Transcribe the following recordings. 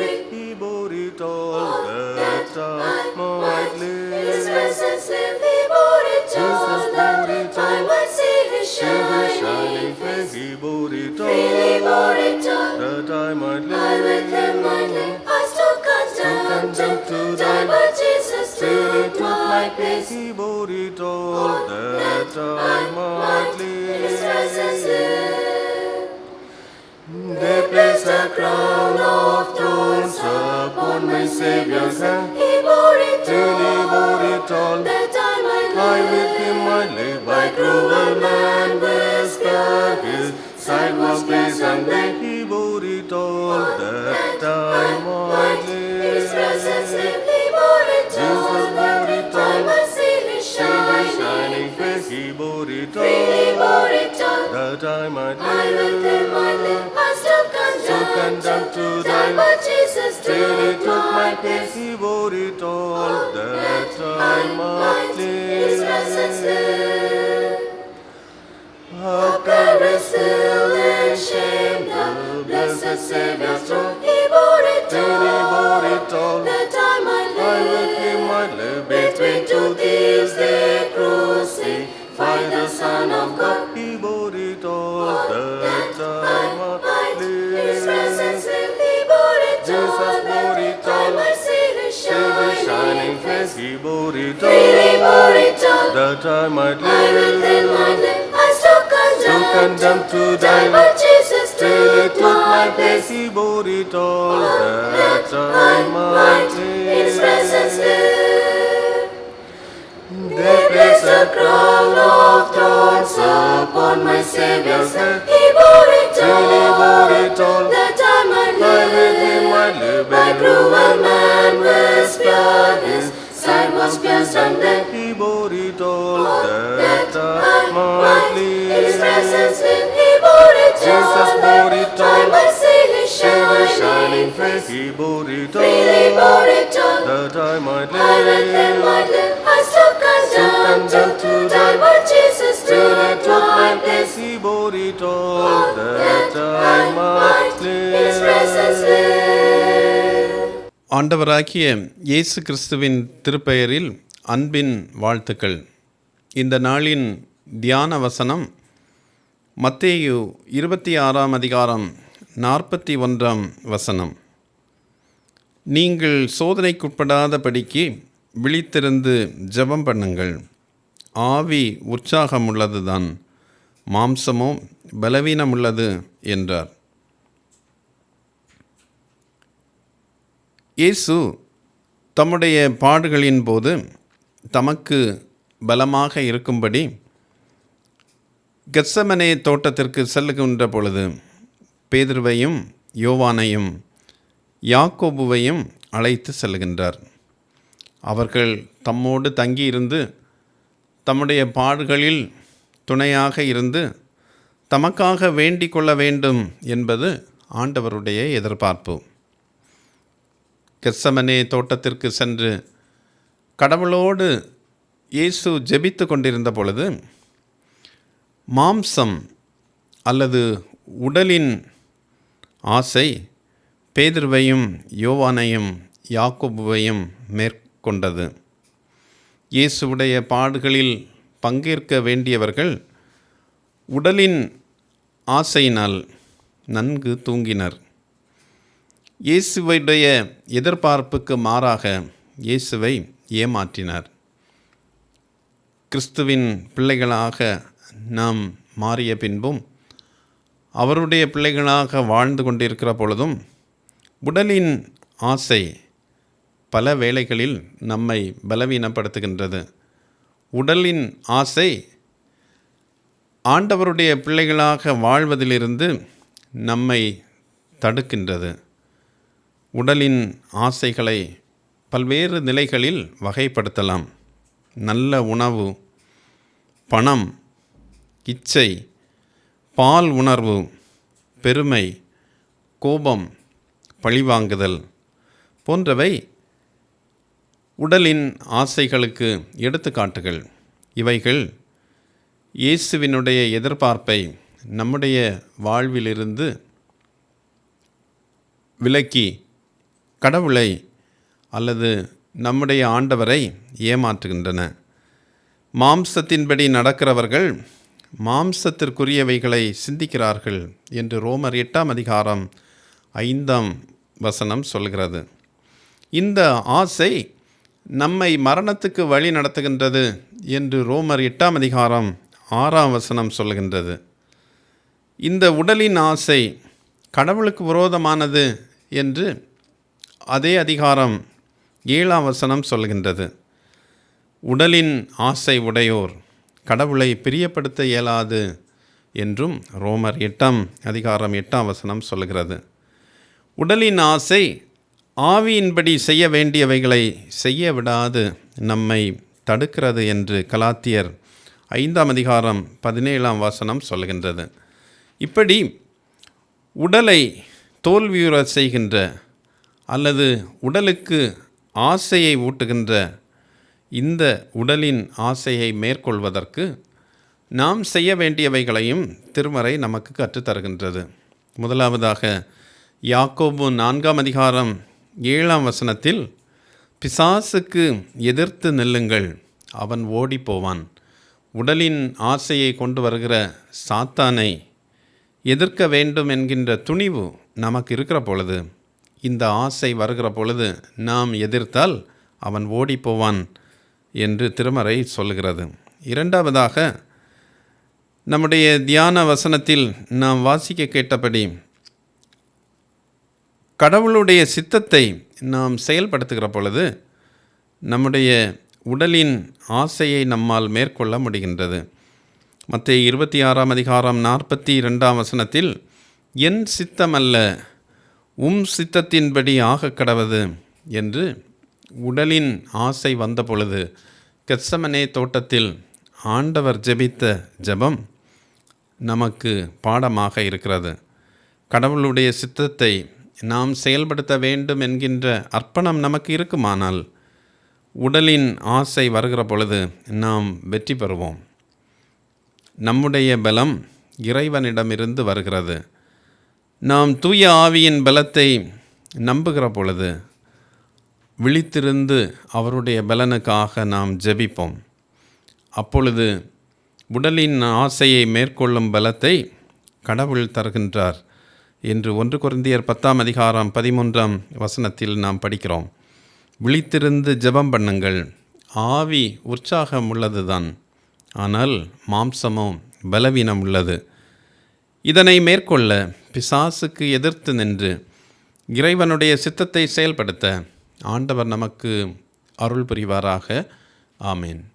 free. He bore it all that I might His presence live, He bore it all, Jesus that it I all. might see His shining shining face. he bore it Freely all bore it all. that I might I with Him might live. live. I still condemned condemned to die, but Jesus Till he took my place. he bore it all that I might His presence live. live. They placed a thorns upon my Savior's hand. He bore it Till he all, bore it all, that I might I live. with him might live. By cruel man struck, his side was placed and then he bore it all that I might His presence live. live, He bore it all, that I might see His shining shining face. he bore it Freely all bore it all. that I might I with Him might live. live. I still condemned to to my place, he bore it all that I might live. Freely bore all it all, that I might I with Him might live. live. I still So condemned condemned to die, but Jesus Till he took my oh, place, place. he bore it all that I might His presence live. live. They placed a crown of thorns upon my Savior's head. He bore it Till he bore all, it all, that I might I live. live. By cruel man was pierced, Sermos piansande Hiborito that at my feet His presence in Hiborito Jesus Borito. I might see his shining, shining face Hiborito Freely Borito That I might live. I might live, might live I still come down to, die But Jesus to that my place Hiborito ஆண்டவராகிய இயேசு கிறிஸ்துவின் திருப்பெயரில் அன்பின் வாழ்த்துக்கள். இந்த நாளின் தியான வசனம் மத்தேயு இருபத்தி ஆறாம் அதிகாரம் நாற்பத்தி ஒன்றாம் வசனம். நீங்கள் சோதனைக்குட்படாதபடிக்கு விழித்திருந்து ஜெபம் பண்ணுங்கள். ஆவி உற்சாகமுள்ளதுதான் மாம்சமோ பலவீனமுள்ளது என்றார். இயேசு தம்முடைய பாடுகளின் போது தமக்கு பலமாக இருக்கும்படி கெத்சமனே தோட்டத்திற்கு செல்லுகின்ற பொழுது பேதுருவையும் யோவானையும் யாக்கோபுவையும் அழைத்து செல்கின்றார் அவர்கள் தம்மோடு தங்கியிருந்து தம்முடைய பாடுகளில் துணையாக இருந்து தமக்காக வேண்டிக் கொள்ள வேண்டும் என்பது ஆண்டவருடைய எதிர்பார்ப்பு. கெசமனே தோட்டத்திற்கு சென்று கடவுளோடு இயேசு ஜெபித்து கொண்டிருந்த பொழுது மாம்சம் அல்லது உடலின் ஆசை பேதுருவையும் யோவானையும் யாக்கோபுவையும் மேற்கொண்டது. இயேசுவுடைய பாடுகளில் பங்கேற்க வேண்டியவர்கள் உடலின் ஆசையினால் நன்கு தூங்கினர். இயேசுவையுடைய எதிர்பார்ப்புக்கு மாறாக இயேசுவை ஏமாற்றினார். கிறிஸ்துவின் பிள்ளைகளாக நாம் மாறிய பின்பும் அவருடைய பிள்ளைகளாக வாழ்ந்து கொண்டிருக்கிற பொழுதும் உடலின் ஆசை பல வேளைகளில் நம்மை பலவீனப்படுத்துகின்றது. உடலின் ஆசை ஆண்டவருடைய பிள்ளைகளாக வாழ்வதிலிருந்து நம்மை தடுக்கின்றது. உடலின் ஆசைகளை பல்வேறு நிலைகளில் வகைப்படுத்தலாம். நல்ல உணவு பணம் இச்சை பால் உணர்வு பெருமை கோபம் பழிவாங்குதல் போன்றவை உடலின் ஆசைகளுக்கு எடுத்துக்காட்டுகள். இவைகள் இயேசுவினுடைய எதிர்பார்ப்பை நம்முடைய வாழ்விலிருந்து விலக்கி கடவுளை அல்லது நம்முடைய ஆண்டவரை ஏமாற்றுகின்றன. மாம்சத்தின்படி நடக்கிறவர்கள் மாம்சத்திற்குரியவைகளை சிந்திக்கிறார்கள் என்று ரோமர் எட்டாம் அதிகாரம் ஐந்தாம் வசனம் சொல்கிறது. இந்த ஆசை நம்மை மரணத்துக்கு வழி நடத்துகின்றது என்று ரோமர் எட்டாம் அதிகாரம் ஆறாம் வசனம் சொல்கின்றது இந்த உடலின் ஆசை கடவுளுக்கு விரோதமானது என்று அதே அதிகாரம் ஏழாம் வசனம் சொல்கின்றது. உடலின் ஆசை உடையோர் கடவுளை பிரியப்படுத்த இயலாது என்றும் ரோமர் எட்டாம் அதிகாரம் எட்டாம் வசனம் சொல்கிறது உடலின் ஆசை ஆவியின்படி செய்ய வேண்டியவைகளை செய்ய விடாது நம்மை தடுக்கிறது என்று கலாத்தியர் ஐந்தாம் அதிகாரம் பதினேழாம் வசனம் சொல்கின்றது இப்படி உடலை தோல்வியுற செய்கின்ற அல்லது உடலுக்கு ஆசையை ஊட்டுகின்ற இந்த உடலின் ஆசையை மேற்கொள்வதற்கு நாம் செய்ய வேண்டியவைகளையும் திருமறை நமக்கு கற்றுத்தருகின்றது. முதலாவதாக யாக்கோபு நான்காம் அதிகாரம் ஏழாம் வசனத்தில் பிசாசுக்கு எதிர்த்து நில்லுங்கள் அவன் ஓடிப் போவான் உடலின் ஆசையை கொண்டு வருகிற சாத்தானை எதிர்க்க வேண்டும் என்கின்ற துணிவு நமக்கு இருக்கிற பொழுது இந்த ஆசை வருகிற பொழுது நாம் எதிர்த்தால் அவன் ஓடிப் போவான் என்று திருமறை சொல்கிறது இரண்டாவதாக நம்முடைய தியான வசனத்தில் நாம் வாசிக்க கேட்டபடி கடவுளுடைய சித்தத்தை நாம் செயல்படுத்துகிற பொழுது நம்முடைய உடலின் ஆசையை நம்மால் மேற்கொள்ள முடிகின்றது. மற்ற இருபத்தி ஆறாம் அதிகாரம் நாற்பத்தி இரண்டாம் வசனத்தில் என் சித்தமல்ல உம் சித்தத்தின்படி ஆக கடவது என்று உடலின் ஆசை வந்த பொழுது தோட்டத்தில் ஆண்டவர் ஜெபித்த ஜெபம் நமக்கு பாடமாக இருக்கிறது. கடவுளுடைய சித்தத்தை நாம் செயல்படுத்த வேண்டும் என்கின்ற அர்ப்பணம் நமக்கு இருக்குமானால் உடலின் ஆசை வருகிற பொழுது நாம் வெற்றி பெறுவோம். நம்முடைய பலம் இறைவனிடமிருந்து வருகிறது. நாம் தூய ஆவியின் பலத்தை நம்புகிற பொழுது விழித்திருந்து அவருடைய பலனுக்காக நாம் ஜெபிப்போம். அப்பொழுது உடலின் ஆசையை மேற்கொள்ளும் பலத்தை கடவுள் தருகின்றார் என்று ஒன்று குருந்தியர் பத்தாம் அதிகாரம் பதிமூன்றாம் வசனத்தில் நாம் படிக்கிறோம். விழித்திருந்து ஜெபம் பண்ணுங்கள். ஆவி உற்சாகம் உள்ளதுதான். ஆனால் மாம்சமோ பலவீனம் உள்ளது. இதனை மேற்கொள்ள பிசாசுக்கு எதிர்த்து நின்று இறைவனுடைய சித்தத்தை செயல்படுத்த ஆண்டவர் நமக்கு அருள் புரிவாராக. ஆமேன்.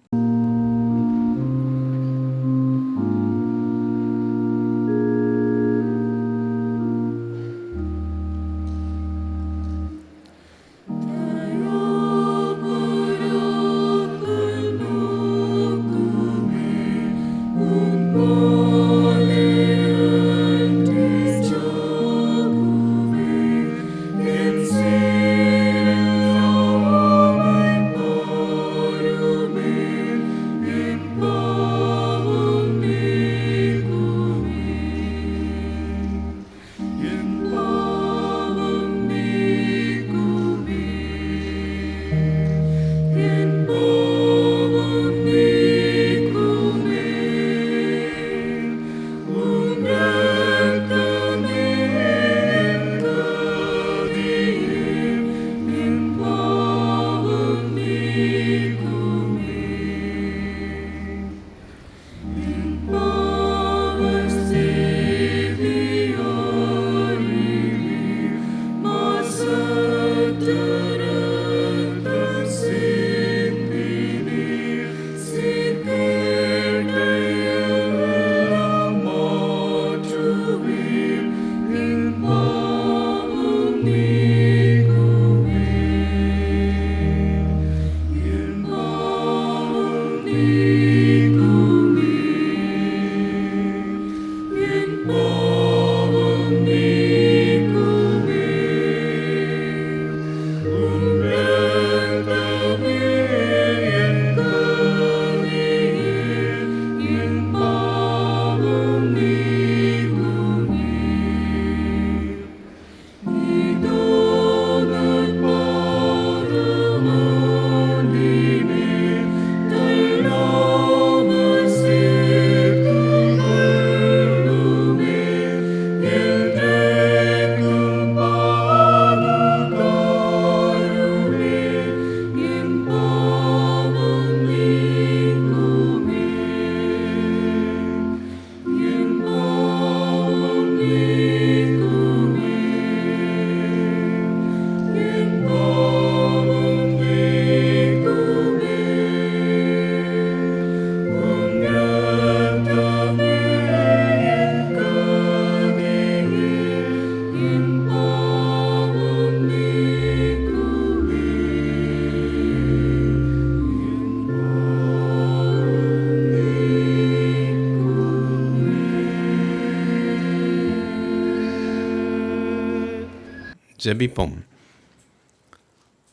ஜெபிப்போம்.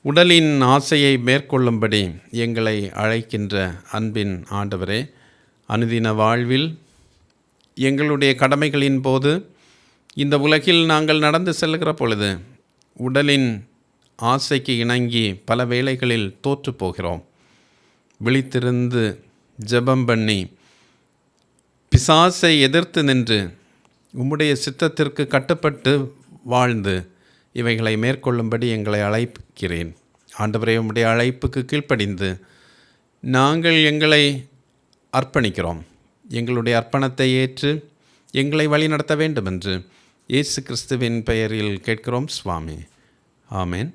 உடலின் ஆசையை மேற்கொள்ளும்படி எங்களை அழைக்கின்ற அன்பின் ஆண்டவரே அனுதின வாழ்வில் எங்களுடைய கடமைகளின் போது இந்த உலகில் நாங்கள் நடந்து செல்கிற பொழுது உடலின் ஆசைக்கு இணங்கி பல வேளைகளில் தோற்று போகிறோம். விழித்திருந்து ஜெபம் பண்ணி பிசாசை எதிர்த்து நின்று உம்முடைய சித்தத்திற்கு கட்டுப்பட்டு வாழ்ந்து இவைகளை மேற்கொள்ளும்படி எங்களை அழைக்கிறேன். ஆண்டவரே உம்முடைய அழைப்புக்கு கீழ்ப்படிந்து நாங்கள் எங்களை அர்ப்பணிக்கிறோம். எங்களுடைய அர்ப்பணத்தை ஏற்று எங்களை வழிநடத்த வேண்டும் என்று இயேசு கிறிஸ்துவின் பெயரில் கேட்கிறோம் சுவாமி. ஆமேன்.